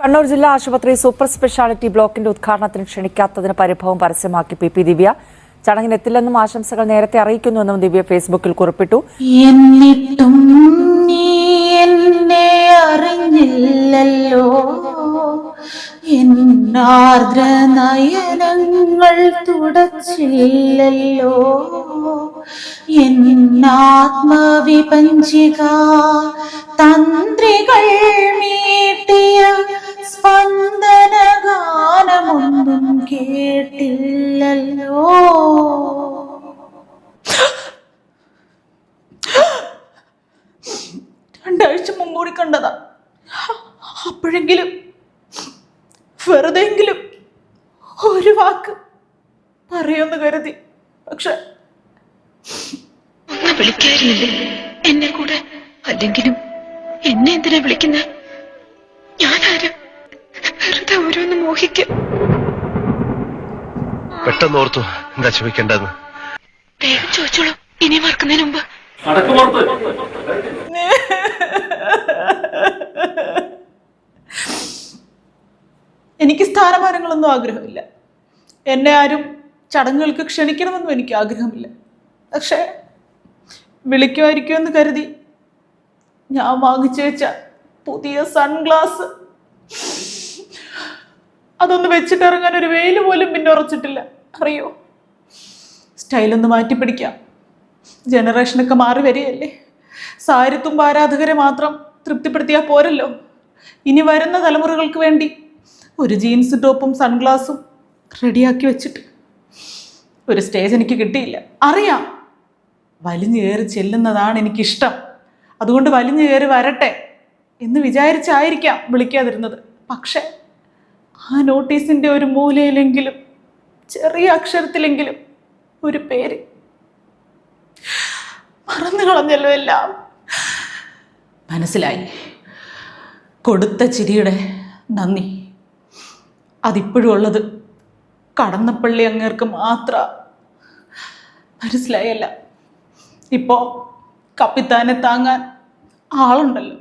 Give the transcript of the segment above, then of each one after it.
കണ്ണൂർ ജില്ലാ ആശുപത്രി super speciality ബ്ലോക്കിന്റെ ഉദ്ഘാടനത്തിന് ക്ഷണിക്കാത്തതിന് പരിഭവം പരസ്യമാക്കി പി പി ദിവ്യ. ചടങ്ങിനെത്തില്ലെന്നും ആശംസകൾ നേരത്തെ അറിയിക്കുന്നുവെന്നും ദിവ്യ ഫേസ്ബുക്കിൽ കുറിപ്പിട്ടു. എന്നിട്ടും നീ എന്നെ അറിഞ്ഞില്ലല്ലോ. എന്നാർദ്ര നയനങ്ങൾ തുടച്ചില്ലല്ലോ. എന്നാത്മവിപഞ്ചിക തന്ത്രികൾ മീട്ടിയ സ്പന്ദന ഗാനമൊന്നും കേട്ടില്ലല്ലോ. രണ്ടാഴ്ച മുമ്പ് കൂടി കണ്ടതാ. അപ്പോഴെങ്കിലും വെറുതെങ്കിലും ഒരു വാക്ക് പറയുമെന്ന് കരുതി. പക്ഷെ വിളിക്കായിരുന്നില്ലേ? എന്നെ കൂടെ അല്ലെങ്കിലും എന്നെ എന്തിനാ വിളിക്കുന്ന? ഞാനാരും? ഓരോന്ന് മോഹിക്കും. പെട്ടെന്ന് ഓർത്തു എന്താ ചോദിക്കേണ്ടെന്ന് വേഗം ചോദിച്ചോളൂ. ഇനി മറക്കുന്നതിന് മുമ്പ്. എനിക്ക് സ്ഥാനമാനങ്ങളൊന്നും ആഗ്രഹമില്ല. എന്നെ ആരും ചടങ്ങുകൾക്ക് ക്ഷണിക്കണമെന്നും എനിക്ക് ആഗ്രഹമില്ല. പക്ഷേ വിളിക്കുമായിരിക്കുമെന്ന് കരുതി ഞാൻ വാങ്ങിച്ചു വെച്ച പുതിയ സൺഗ്ലാസ് അതൊന്ന് വെച്ചിട്ട് ഇറങ്ങാൻ ഒരു വെയിൽ പോലും പിന്നെ ഉറച്ചിട്ടില്ല. അറിയോ? സ്റ്റൈലൊന്ന് മാറ്റി പിടിക്കാം. ജനറേഷനൊക്കെ മാറി വരികയല്ലേ? സാരിത്തും ആരാധകരെ മാത്രം തൃപ്തിപ്പെടുത്തിയാൽ പോരല്ലോ. ഇനി വരുന്ന തലമുറകൾക്ക് വേണ്ടി ഒരു ജീൻസ് ടോപ്പും സൺഗ്ലാസും റെഡിയാക്കി വെച്ചിട്ട് ഒരു സ്റ്റേജ് എനിക്ക് കിട്ടിയില്ല. അറിയാം. വലിഞ്ഞു കയറി ചെല്ലുന്നതാണ് എനിക്കിഷ്ടം. അതുകൊണ്ട് വലിഞ്ഞു കയറി വരട്ടെ എന്ന് വിചാരിച്ചായിരിക്കാം വിളിക്കാതിരുന്നത്. പക്ഷേ ആ നോട്ടീസിന്റെ ഒരു മൂലയിലെങ്കിലും ചെറിയ അക്ഷരത്തിലെങ്കിലും ഒരു പേര്. മറന്നു കളഞ്ഞല്ലോ എല്ലാം. മനസ്സിലായി. കൊടുത്ത ചിരിയുടെ നന്ദി. അതിപ്പോഴും ഉള്ളത് കടന്നപ്പള്ളി അങ്ങേർക്ക് മാത്ര. മനസ്സിലായല്ല. ഇപ്പോ കപ്പിത്താനെ താങ്ങാൻ ആളുണ്ടല്ലോ.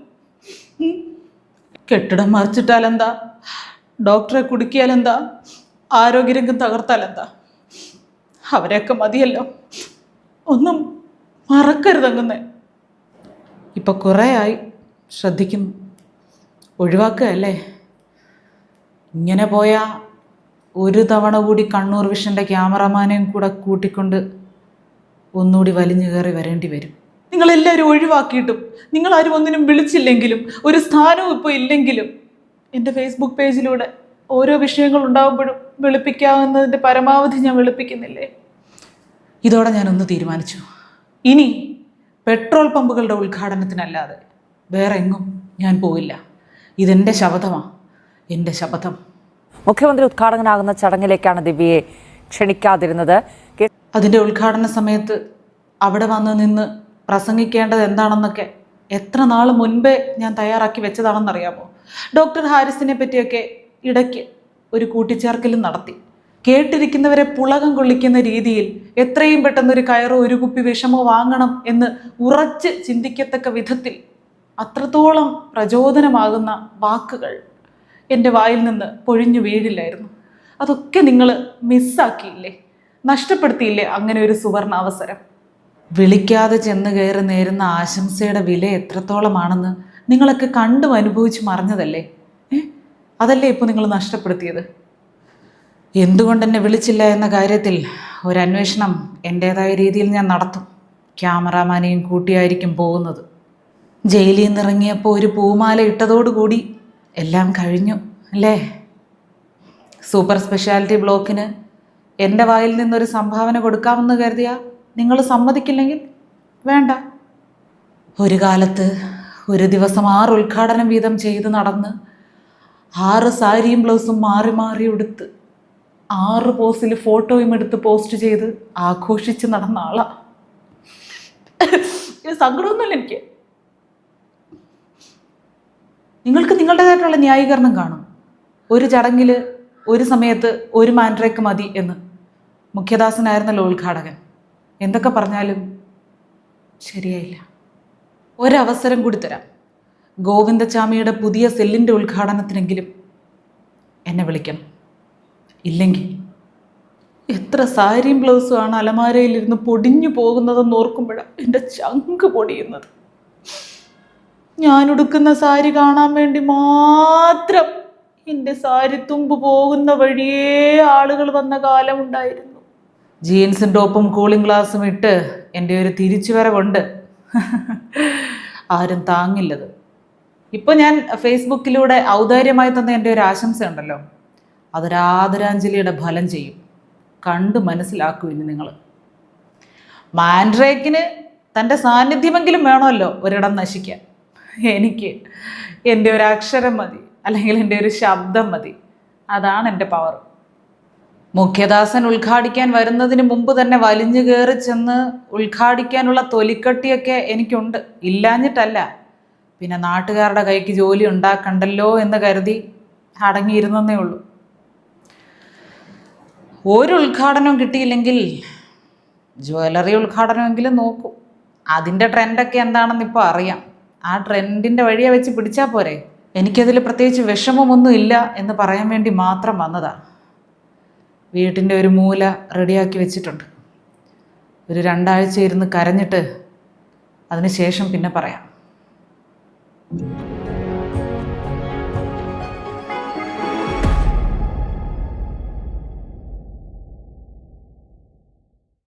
കെട്ടിടം മറിച്ചിട്ടാലെന്താ? ഡോക്ടറെ കുടുക്കിയാലെന്താ? ആരോഗ്യരംഗം തകർത്താലെന്താ? അവരെയൊക്കെ മതിയല്ലോ. ഒന്നും മറക്കരുതങ്ങുന്നേ ഇപ്പൊ കുറേ ആയി ശ്രദ്ധിക്കുന്നു ഒഴിവാക്കുകയല്ലേ? ഇങ്ങനെ പോയാൽ ഒരു തവണ കൂടി കണ്ണൂർ വിഷന്റെ ക്യാമറമാനെയും കൂടെ കൂട്ടിക്കൊണ്ട് ഒന്നുകൂടി വലിഞ്ഞു കയറി വരേണ്ടി വരും. നിങ്ങളെല്ലാവരും ഒഴിവാക്കിയിട്ടും നിങ്ങളാരും ഒന്നിനും വിളിച്ചില്ലെങ്കിലും ഒരു സ്ഥാനവും ഇപ്പോൾ ഇല്ലെങ്കിലും എന്റെ ഫേസ്ബുക്ക് പേജിലൂടെ ഓരോ വിഷയങ്ങൾ ഉണ്ടാകുമ്പോഴും വെളുപ്പിക്കാവുന്നതിന്റെ പരമാവധി ഞാൻ വെളുപ്പിക്കുന്നില്ലേ? ഇതോടെ ഞാനൊന്ന് തീരുമാനിച്ചു. ഇനി പെട്രോൾ പമ്പുകളുടെ ഉദ്ഘാടനത്തിനല്ലാതെ വേറെ എങ്ങും ഞാൻ പോയില്ല ഇതെന്റെ ശപഥമാണ് എന്റെ ശപഥം. മുഖ്യമന്ത്രി ഉദ്ഘാടകനാകുന്ന ചടങ്ങിലേക്കാണ് ദിവ്യയെ ക്ഷണിക്കാതിരുന്നത്. അതിന്റെ ഉദ്ഘാടന സമയത്ത് അവിടെ വന്ന് നിന്ന് പ്രസംഗിക്കേണ്ടത് എന്താണെന്നൊക്കെ എത്ര നാൾ മുൻപേ ഞാൻ തയ്യാറാക്കി വെച്ചതാണെന്നറിയാമോ? ഡോക്ടർ ഹാരിസിനെ പറ്റിയൊക്കെ ഇടയ്ക്ക് ഒരു കൂട്ടിച്ചേർക്കലും നടത്തി. കേട്ടിരിക്കുന്നവരെ പുളകം കൊള്ളിക്കുന്ന രീതിയിൽ എത്രയും പെട്ടെന്ന് ഒരു കയറോ ഒരു കുപ്പി വിഷമോ വാങ്ങണം എന്ന് ഉറച്ച് ചിന്തിക്കത്തക്ക വിധത്തിൽ അത്രത്തോളം പ്രചോദനമാകുന്ന വാക്കുകൾ എന്റെ വായിൽ നിന്ന് പൊഴിഞ്ഞു വീഴില്ലായിരുന്നു. അതൊക്കെ നിങ്ങൾ മിസ്സാക്കിയില്ലേ? നഷ്ടപ്പെടുത്തിയില്ലേ അങ്ങനെ ഒരു സുവർണ അവസരം? വിളിക്കാതെ ചെന്ന് കയറി നേരുന്ന ആശംസയുടെ വില എത്രത്തോളമാണെന്ന് നിങ്ങളൊക്കെ കണ്ടും അനുഭവിച്ച് മറിഞ്ഞതല്ലേ അതല്ലേ ഇപ്പോൾ നിങ്ങൾ നഷ്ടപ്പെടുത്തിയത്? എന്തുകൊണ്ട് എന്നെ വിളിച്ചില്ല എന്ന കാര്യത്തിൽ ഒരു അന്വേഷണം എന്റേതായ രീതിയിൽ ഞാൻ നടത്തും. ക്യാമറാമാനെയും കൂട്ടിയായിരിക്കും പോകുന്നത്. ജയിലിൽ നിന്നിറങ്ങിയപ്പോൾ ഒരു പൂമാല ഇട്ടതോടുകൂടി എല്ലാം കഴിഞ്ഞു അല്ലേ? സൂപ്പർ സ്പെഷ്യാലിറ്റി ബ്ലോക്കിന് എന്റെ വായിൽ നിന്നൊരു സംഭാവന കൊടുക്കാമെന്ന് കരുതിയാ നിങ്ങൾ സമ്മതിക്കില്ലെങ്കിൽ വേണ്ട. ഒരു കാലത്ത് ഒരു ദിവസം ആറ് ഉദ്ഘാടനം വീതം ചെയ്ത് നടന്ന് ആറ് സാരിയും ബ്ലൗസും മാറി മാറി ഉടുത്ത് ആറ് പോസിൽ ഫോട്ടോയും എടുത്ത് പോസ്റ്റ് ചെയ്ത് ആഘോഷിച്ച് നടന്ന ആളാ. സങ്കടമൊന്നുമില്ല എനിക്ക്. നിങ്ങൾക്ക് നിങ്ങളുടേതായിട്ടുള്ള ന്യായീകരണം കാണും. ഒരു ചടങ്ങിൽ ഒരു സമയത്ത് ഒരു മാൻഡ്രേക്ക് മതി എന്ന്. മുഖ്യദാസനായിരുന്നല്ലോ ഉദ്ഘാടകൻ. എന്തൊക്കെ പറഞ്ഞാലും ശരിയായില്ല. ഒരവസരം കൂടി തരാം. ഗോവിന്ദചാമിയുടെ പുതിയ സെല്ലിന്റെ ഉദ്ഘാടനത്തിനെങ്കിലും എന്നെ വിളിക്കണം. ഇല്ലെങ്കിൽ എത്ര സാരിയും ബ്ലൗസും ആണ് അലമാരയിലിരുന്ന് പൊടിഞ്ഞു പോകുന്നതെന്ന് ഓർക്കുമ്പോഴാണ് എന്റെ ചങ്ക് പൊടിയുന്നത്. ഞാൻ ഉടുക്കുന്ന സാരി കാണാൻ വേണ്ടി മാത്രം എന്റെ സാരി തുമ്പ് പോകുന്ന വഴിയേ ആളുകൾ വന്ന കാലമുണ്ടായിരുന്നു. ജീൻസും ടോപ്പും കൂളിംഗ് ഗ്ലാസും ഇട്ട് എന്റെ ഒരു തിരിച്ചു വരവുണ്ട് ആരും താങ്ങില്ലത്. ഇപ്പോൾ ഞാൻ ഫേസ്ബുക്കിലൂടെ ഔദാര്യമായി തന്ന എന്റെ ഒരു ആശംസ ഉണ്ടല്ലോ അതൊരാദരാഞ്ജലിയുടെ ഫലം ചെയ്യും. കണ്ട് മനസ്സിലാക്കൂ ഇനി നിങ്ങൾ മാൻഡ്രേക്കിന് തന്റെ സാന്നിധ്യമെങ്കിലും വേണമല്ലോ ഒരിടം നശിക്കാൻ. എനിക്ക് എന്റെ ഒരു അക്ഷരം മതി അല്ലെങ്കിൽ എന്റെ ഒരു ശബ്ദം മതി. അതാണ് എന്റെ പവർ. മുഖ്യദാസൻ ഉദ്ഘാടിക്കാൻ വരുന്നതിന് മുമ്പ് തന്നെ വലിഞ്ഞു കയറി ചെന്ന് ഉദ്ഘാടിക്കാനുള്ള തൊലിക്കട്ടിയൊക്കെ എനിക്കുണ്ട്. ഇല്ലാഞ്ഞിട്ടല്ല. പിന്നെ നാട്ടുകാരുടെ കൈക്ക് ജോലി ഉണ്ടാക്കണ്ടല്ലോ എന്ന് കരുതി അടങ്ങിയിരുന്നേ ഉള്ളൂ. ഒരു ഉദ്ഘാടനം കിട്ടിയില്ലെങ്കിൽ ജ്വല്ലറി ഉദ്ഘാടനമെങ്കിലും നോക്കൂ. അതിന്റെ ട്രെൻഡൊക്കെ എന്താണെന്ന് ഇപ്പോൾ അറിയാം. ആ ട്രെൻഡിന്റെ വഴിയെ വെച്ച് പിടിച്ചാൽ പോരെ. എനിക്കതിൽ പ്രത്യേകിച്ച് വിഷമമൊന്നും ഇല്ല എന്ന് പറയാൻ വേണ്ടി മാത്രം വന്നതാ. വീട്ടിന്റെ ഒരു മൂല റെഡിയാക്കി വെച്ചിട്ടുണ്ട്. ഒരു രണ്ടാഴ്ച ഇരുന്ന് കരഞ്ഞിട്ട് അതിന് ശേഷം പിന്നെ പറയാം.